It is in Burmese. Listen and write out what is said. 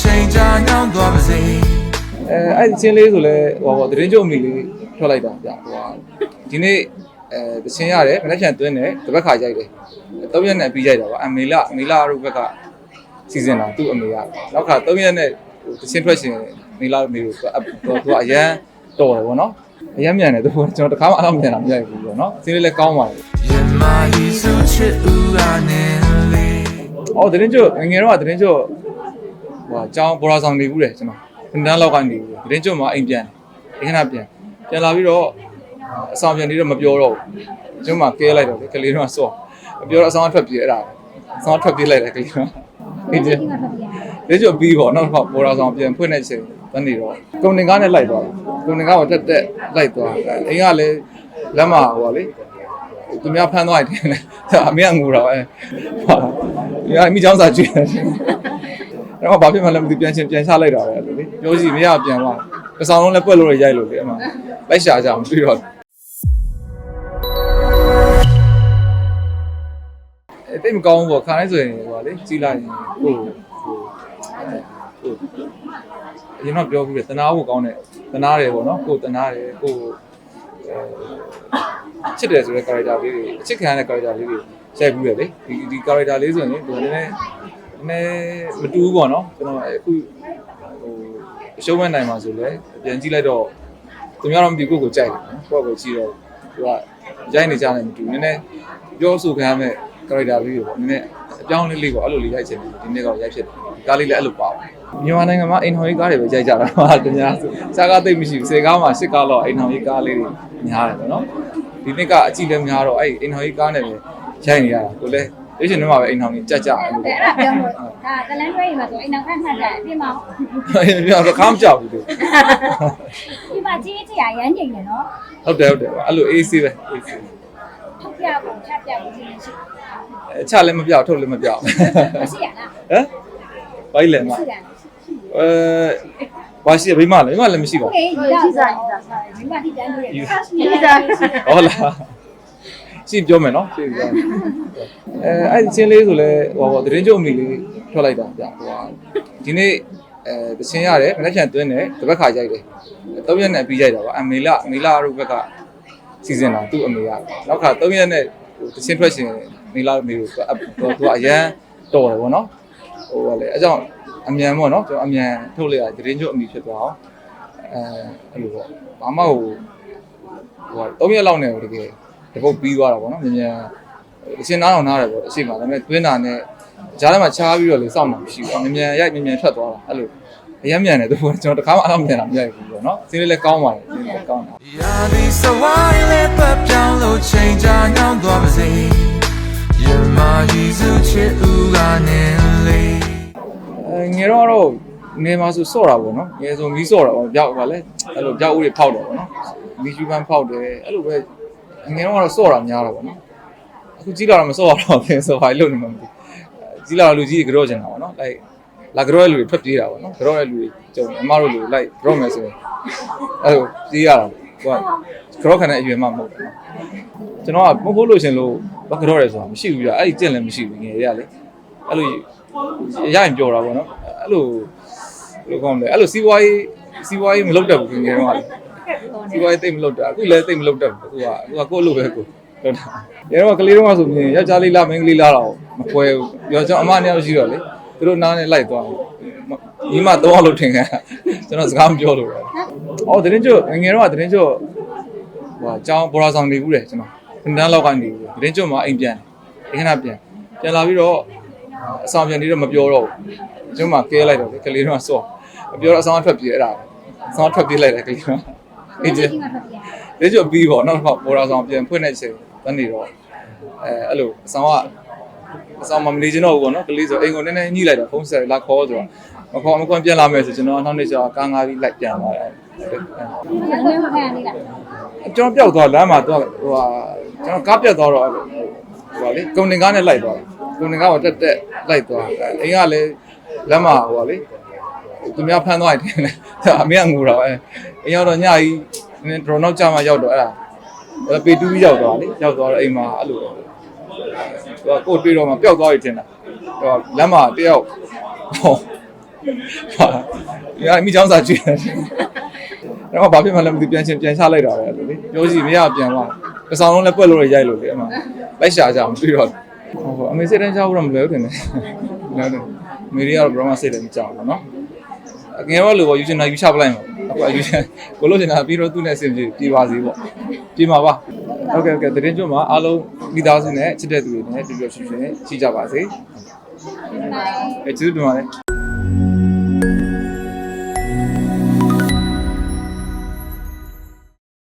ချိန်ကြာညောင်းသွားပါစေအဲအဲ့ဒီချင်းလေးဆိုလဲဟိုဟိုသတင်းကြုံမိလေးထွက်လိုက်တာဗျဟိုဟာဒီနေ့အဲတချင်းရတယ်မနေ့ပြန်သွင်းတယ်တစ်ဘက်ခါရိုက်တယ်၃ရက်နဲ့ပြီးရိုက်တာပါအမေလအမေလတို့ဘက်ကစီစဉ်တာသူ့အမေကနောက်ခါ၃ရက်နဲ့ဟိုတချင်းထွက်ရှင်မေလမေတို့သူသူကအရန်တော်တယ်ဗောနော်အရန်မြန်တယ်သူကျွန်တော်တခါမှအဲ့လိုမြန်တာမရိုက်ဘူးဗောနော်စင်းလေးလည်းကောင်းပါတယ်ရင်မကြီးစုချစ်ဦးကနေလေအော်သတင်းကြုံငယ်ငယ်တော့ကသတင်းကြုံ ဟိုအကြောင်းဘောရာဆောင်နေဘူးတယ်ကျွန်တော်ခဏလောက်ကနေဘူးသတင်းကြုံမှာအိမ်ပြန်တယ်ခဏပြန်ပြန်လာပြီးတော့အဆောင်ပြန်နေတော့မပြောတော့ဘူးကျွန်မကဲလိုက်တော့လေကလေးတော့ဆော့မပြောတော့အဆောင်ထွက်ပြေးအဲ့ဒါအဆောင်ထွက်ပြေးလိုက်တယ်ကလေးတော့ဒီကျဒီကျပြီးပေါ့နောက်တော့ဘောရာဆောင်ပြန်ဖွင့်တဲ့ချိန်တန်းနေတော့ကုံတင်ကားနဲ့လိုက်သွားတယ်ကုံတင်ကားကိုတက်တက်လိုက်သွားအိမ်ကလည်းလက်မဟိုပါလေသူများဖမ်းသွားတယ်လေအမေကငိုတော့အဲဟာဒီကမိချောင်းစာကြည့်တယ် တော့ဘာဖြစ်မှလည်းမသိပြန်ချင်းပြန်ချလိုက်တာပဲလေပြောစီမရပြန်သွားပဆောင်လုံးလည်းပွက်လို့ရိုက်လို့လေအမှလိုက်ရှာကြအောင်ပြီးတော့အဲတိတ်မကောင်းဘူးပေါ့ခါတိုင်းဆိုရင်ဟိုလေကြီးလိုက်ရင်ဟိုဟိုဟိုအရင်တော့ပြောပြီးတယ်တနာဖို့ကောင်းတယ်တနာတယ်ပေါ့နော်ကိုတနာတယ်ကိုအဲချစ်တယ်ဆိုတဲ့ character လေးတွေအချစ်ခံရတဲ့ character လေးတွေရိုက်ပြီးရလေဒီဒီ character လေးဆိုရင်ဒီနည်းနည်း နည်းမတူဘူးပေါ့နော်ကျွန်တော်အခုဟိုအရှုံးမဲ့နိုင်မှာဆိုလဲပြန်ကြည့်လိုက်တော့သူများတော့မသိကိုယ့်ကိုကြိုက်တယ်နော်ကိုယ့်ကိုကြည့်တော့သူကရိုက်နေကြတယ်မတူနည်းနည်းပြောဆိုခံရမဲ့ character လေးတွေပေါ့နည်းနည်းအပြောင်းလေးလေးပေါ့အဲ့လိုလေးရိုက်ချင်တယ်ဒီနေ့ကတော့ရိုက်ဖြစ်တယ်ကားလေးလည်းအဲ့လိုပါပါတယ်မြန်မာနိုင်ငံမှာအိမ်ထောင်ရေးကားတွေပဲရိုက်ကြတာပါတများစားကားသိပ်မရှိဘူးစေကားမှာရှစ်ကားတော့အိမ်ထောင်ရေးကားလေးတွေများတယ်ပေါ့နော်ဒီနှစ်ကအကြည့်လည်းများတော့အဲ့အိမ်ထောင်ကြီးကားနဲ့ပဲရိုက်နေရတာကိုလည်း လေ့ကျင့်တော့မှပဲအိမ်ထောင်ကြီးကြက်ကြအဲ့လိုအဲ့ဒါပြောလို့ဒါကလန်းတွဲရင်မှာဆိုအိမ်နောက်ခန့်ခန့်ကြအပြင်မှာပြောတော့ခေါင်းကြောက်ဘူးသူဒီမှာကြီးကြီးရရမ်းနေတယ်နော်ဟုတ်တယ်ဟုတ်တယ်အဲ့လို AC ပဲ AC ထုတ်ပြကုန်ချက်ပြကုန်ခြင်းရှိအဲချလည်းမပြောက်ထုတ်လည်းမပြောက်မရှိရလားဟမ်ဘိုင်းလည်းမအဲဘာရှိဘေးမလဲဘေးမလည်းမရှိပါဘူးဟုတ်ကဲ့ဒီကဒီကဒီကဒီကဒီကဟုတ်လား ရှိပြောမယ်နော်ရှိပြောအဲအဲ့ဒီချင်းလေးဆိုလဲဟိုဟိုသတင်းကြုံမိလေးထွက်လိုက်တာဗျဟိုဟာဒီနေ့အဲတချင်းရတယ်မနေ့ပြန်သွင်းတယ်တစ်ဘက်ခါရိုက်တယ်၃ရက်နဲ့ပြီးရိုက်တာပါအမေလအမေလတို့ဘက်ကစီစဉ်တာသူ့အမေကနောက်ခါ၃ရက်နဲ့ဟိုတချင်းထွက်ရှင်နေလာမေကိုသူသူကအရန်တော်တယ်ဗောနော်ဟိုကလေအဲကြောင့်အမြန်ဗောနော်ကျွန်တော်အမြန်ထုတ်လိုက်ရတရင်ကျုပ်အမိဖြစ်သွားအောင်အဲအဲ့လိုပေါ့ဘာမှဟိုဟို၃ရက်လောက်နဲ့တကယ် တပုတ်ပြီးသွားတာဗောနော်မြန်မြန်အချင်းနားအောင်နားတယ်ဗောအရှိမဒါပေမဲ့တွင်းတာနဲ့ကြားထဲမှာချားပြီးတော့လေစောင့်တာမရှိဘူးမြန်မြန်ရိုက်မြန်မြန်ထွက်သွားတာအဲ့လိုအရင်မြန်တယ်သူကကျွန်တော်တခါမှအဲ့လိုမြန်တာမရိုက်ဘူးဗောနော်စင်းလေးလည်းကောင်းပါတယ်စင်းလေးလည်းကောင်းတာရာဒီစဝိုင်းလေးပတ်ပြောင်းလို့ချိန်ကြာညောင်းသွားပါစေရင်မကြီးစုချစ်ဦးကနေလေအဲငယ်တော့တော့ငယ်မှာဆိုစော့တာပေါ့နော်ငယ်ဆိုမီးစော့တာပေါ့ပြောက်ပါလေအဲ့လိုပြောက်ဦးတွေဖောက်တယ်ပေါ့နော်မီးရှူပန်းဖောက်တယ်အဲ့လိုပဲ ငယ်တော့ကတော့စော့တာများတာပေါ့နော်အခုကြီးလာတော့မစော့တော့ဘူးဆိုဘာလို့နေမှမသိကြီးလာတော့လူကြီးတွေကြော့ကျင်တာပေါ့နော်လိုက်လာကြော့ရဲ့လူတွေထွက်ပြေးတာပေါ့နော်ကြော့ရဲ့လူတွေကြုံအမတို့လူလိုက်ကြော့မယ်ဆိုရင်အဲ့လိုပြေးရတာဟိုကကြော့ခံတဲ့အရွယ်မှမဟုတ်ဘူးကျွန်တော်ကမဟုတ်လို့ရှင်လို့ဘာကြော့ရဲဆိုတာမရှိဘူးပြအဲ့ဒီကျင့်လည်းမရှိဘူးငယ်ရလေအဲ့လိုရရင်ပြောတာပေါ့နော်အဲ့လိုဘယ်လိုကောင်းလဲအဲ့လိုစီးပွားရေးစီးပွားရေးမလုပ်တတ်ဘူးငယ်တော့က စီးပွားရေးတိတ်မလုပ်တတ်အခုလည်းတိတ်မလုပ်တတ်ဘူးသူကသူကကိုယ့်လိုပဲကိုလုပ်တာငယ်တော့ကလေးတော့ဆိုရင်ယောက်ျားလေးလားမိန်းကလေးလားတော့မခွဲဘူးပြောကျွန်တော်အမနှစ်ယောက်ရှိတော့လေသူတို့နားနဲ့လိုက်သွားညီမတော့လို့ထင်ခဲ့ကျွန်တော်စကားမပြောလို့ပဲအော်တရင်ကျငယ်တော့ကတရင်ကျဟိုအကြောင်းဘောရာဆောင်နေဘူးတယ်ကျွန်တော်ခဏလောက်ကနေဘူးတရင်ကျမှာအိမ်ပြန်တယ်ခဏပြန်ပြန်လာပြီးတော့အဆောင်ပြန်နေတော့မပြောတော့ဘူးကျွန်မကဲလိုက်တော့လေကလေးတော့ဆော့မပြောတော့အဆောင်ထွက်ပြေးအဲ့ဒါအဆောင်ထွက်ပြေးလိုက်တယ်ကလေးတော့ အေးကျဒီမှာထွက်ပြလေကျပြီးပေါ့နောက်တော့ပေါ်လာဆောင်ပြန်ဖွင့်တဲ့ချိန်တန်းနေတော့အဲအဲ့လိုအဆောင်ကအဆောင်မမနေချင်တော့ဘူးပေါ့နော်ကလေးဆိုအိမ်ကိုနည်းနည်းညှိလိုက်တာဖုန်းဆက်လာခေါ်ဆိုတော့မခေါ်မခေါ်ပြန်လာမယ်ဆိုကျွန်တော်နောက်နေ့ကျတော့ကားငါးပြီးလိုက်ပြန်လာတယ်ဒီမှာလည်းခန့်နေလားကျွန်တော်ပျောက်သွားလမ်းမှာတော့ဟိုဟာကျွန်တော်ကားပြတ်သွားတော့ဟိုဟာလေကုန်တင်ကားနဲ့လိုက်သွားကုန်တင်ကားကိုတက်တက်လိုက်သွားအိမ်ကလည်းလမ်းမှာဟိုဟာလေ သူများဖမ်းသွားတယ်အမေကငိုတော့အဲအိမ်ရောက်တော့ညကြီးနည်းဒရိုနောက်ကြမှာရောက်တော့အဲ့ဒါအဲ့ပေတူးပြီးရောက်သွားလေရောက်သွားတော့အိမ်မှာအဲ့လိုသူကကိုတွေ့တော့မှပျောက်သွားပြီထင်တာဟိုလမ်းမှာတယောက်ဟောဟာဒီအမိချောင်းစာကြည့်တယ်တော့ဘာဖြစ်မှလည်းမသိပြန်ချင်းပြန်ချလိုက်တာပဲလို့လေပြောစီမရပြန်သွားတစ်ဆောင်လုံးလည်းပွက်လို့ရရိုက်လို့လေအမှလိုက်ရှာကြအောင်ပြီးတော့ဟိုအမေစိတ်တန်းချဖို့တော့မလွယ်ဘူးတင်တယ်လွယ်တယ်မေရီကတော့ဘရောမစိတ်လည်းမကြောက်ဘူးနော်အ ငယ်တော့လို့ယူချင်တာယူချပလိုက်မှာအခုယူချင်ကိုလို့ချင်တာပြီးတော့သူ့နဲ့အဆင်ပြေပြေပါစေပေါ့ပြေမှာပါဟုတ်ကဲ့ဟုတ်ကဲ့တရင်ကျွတ်မှာအားလုံးမိသားစုနဲ့ချစ်တဲ့သူတွေနဲ့တူတူရှင်ရှင်ရှိကြပါစေအဲကျေးဇူးတင်ပါတယ်